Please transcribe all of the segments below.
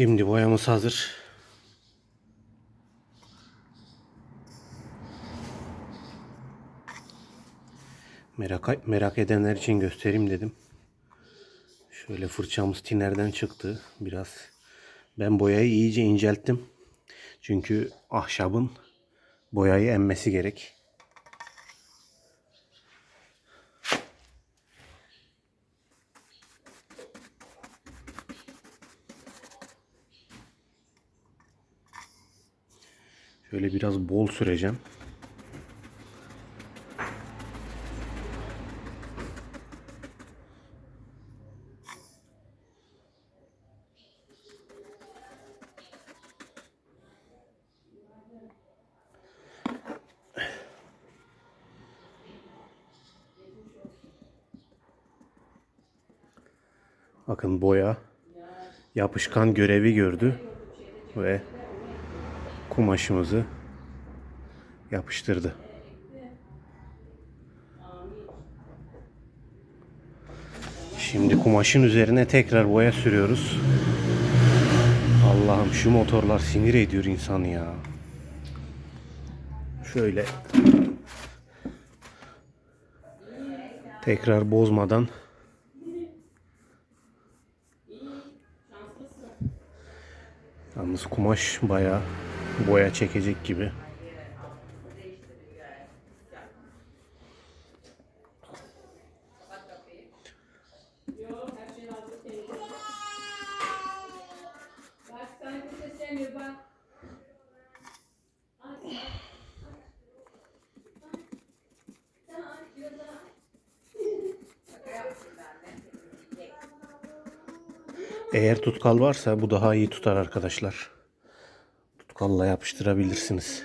Şimdi boyamız hazır. Merak, merak edenler için göstereyim dedim. Şöyle fırçamız tinerden çıktı. Biraz ben boyayı iyice incelttim. Çünkü ahşabın boyayı emmesi gerek. Şöyle biraz bol süreceğim. Bakın boya yapışkan görevi gördü ve kumaşımızı yapıştırdı. Şimdi kumaşın üzerine tekrar boya sürüyoruz. Allah'ım şu motorlar sinir ediyor insanı ya. Şöyle tekrar bozmadan Yalnız kumaş bayağı boya çekecek gibi. Eğer tutkal varsa bu daha iyi tutar arkadaşlar. Tutkalla yapıştırabilirsiniz.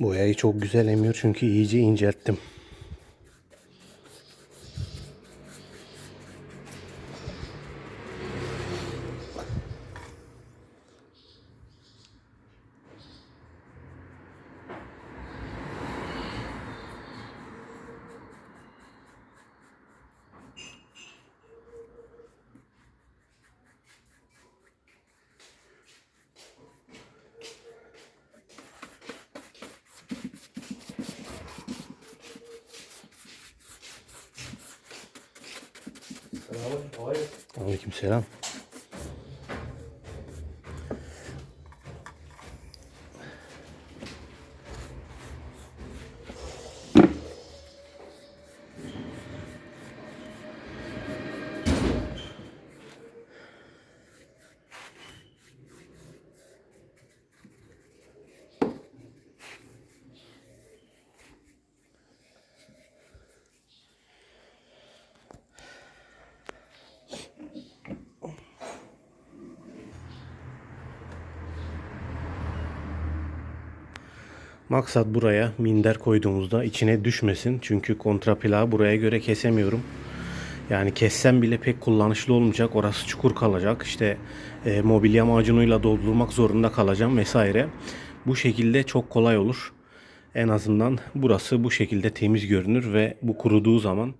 Boyayı çok güzel emiyor çünkü iyice incelttim. Aleykümselam. Maksat buraya minder koyduğumuzda içine düşmesin. Çünkü kontraplağı buraya göre kesemiyorum. Yani kessem bile pek kullanışlı olmayacak. Orası çukur kalacak. İşte e, mobilya macunuyla doldurmak zorunda kalacağım vesaire. Bu şekilde çok kolay olur. En azından burası bu şekilde temiz görünür ve bu kuruduğu zaman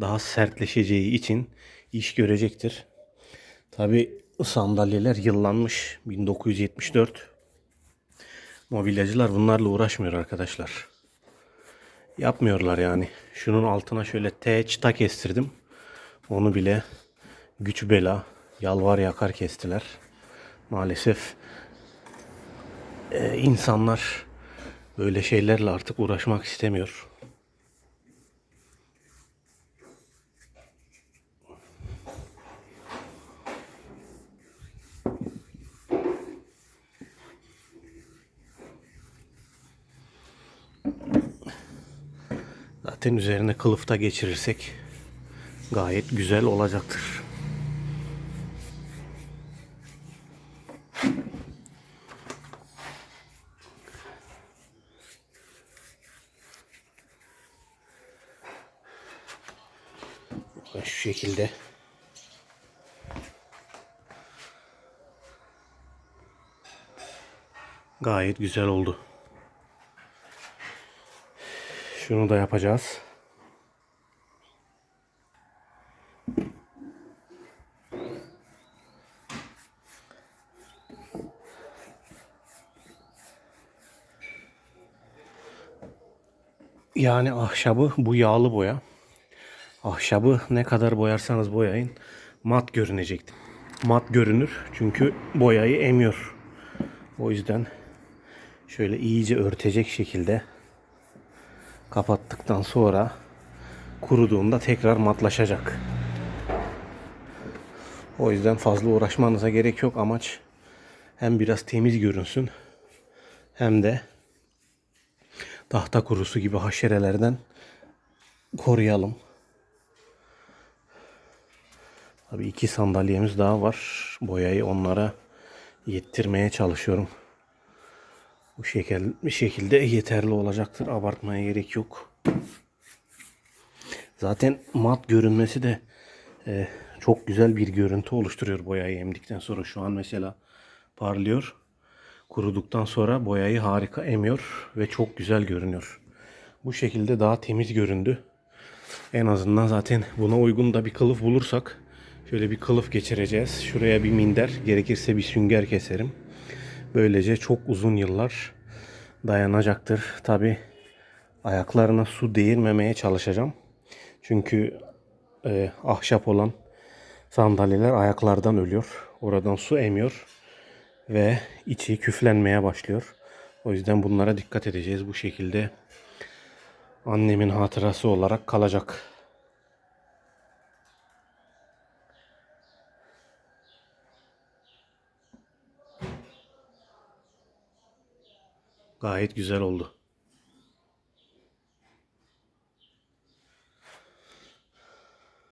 daha sertleşeceği için iş görecektir. Tabi sandalyeler yıllanmış 1974 Mobilyacılar bunlarla uğraşmıyor arkadaşlar. yapmıyorlar yani. Şunun altına şöyle T çıta kestirdim. Onu bile güç bela yalvar yakar kestiler. Maalesef e, insanlar böyle şeylerle artık uğraşmak istemiyor. Zaten üzerine kılıfta geçirirsek gayet güzel olacaktır. Şu şekilde gayet güzel oldu. Şunu da yapacağız. Yani ahşabı bu yağlı boya. Ahşabı ne kadar boyarsanız boyayın mat görünecekti. Mat görünür çünkü boyayı emiyor. O yüzden şöyle iyice örtecek şekilde kapattıktan sonra kuruduğunda tekrar matlaşacak. O yüzden fazla uğraşmanıza gerek yok. Amaç hem biraz temiz görünsün hem de tahta kurusu gibi haşerelerden koruyalım. Tabii iki sandalyemiz daha var. Boyayı onlara yettirmeye çalışıyorum. Bu şekil, bir şekilde yeterli olacaktır. Abartmaya gerek yok. Zaten mat görünmesi de e, çok güzel bir görüntü oluşturuyor boyayı emdikten sonra. Şu an mesela parlıyor. Kuruduktan sonra boyayı harika emiyor ve çok güzel görünüyor. Bu şekilde daha temiz göründü. En azından zaten buna uygun da bir kılıf bulursak şöyle bir kılıf geçireceğiz. Şuraya bir minder, gerekirse bir sünger keserim. Böylece çok uzun yıllar dayanacaktır. Tabi ayaklarına su değirmemeye çalışacağım. Çünkü e, ahşap olan sandalyeler ayaklardan ölüyor. Oradan su emiyor ve içi küflenmeye başlıyor. O yüzden bunlara dikkat edeceğiz. Bu şekilde annemin hatırası olarak kalacak. Gayet güzel oldu.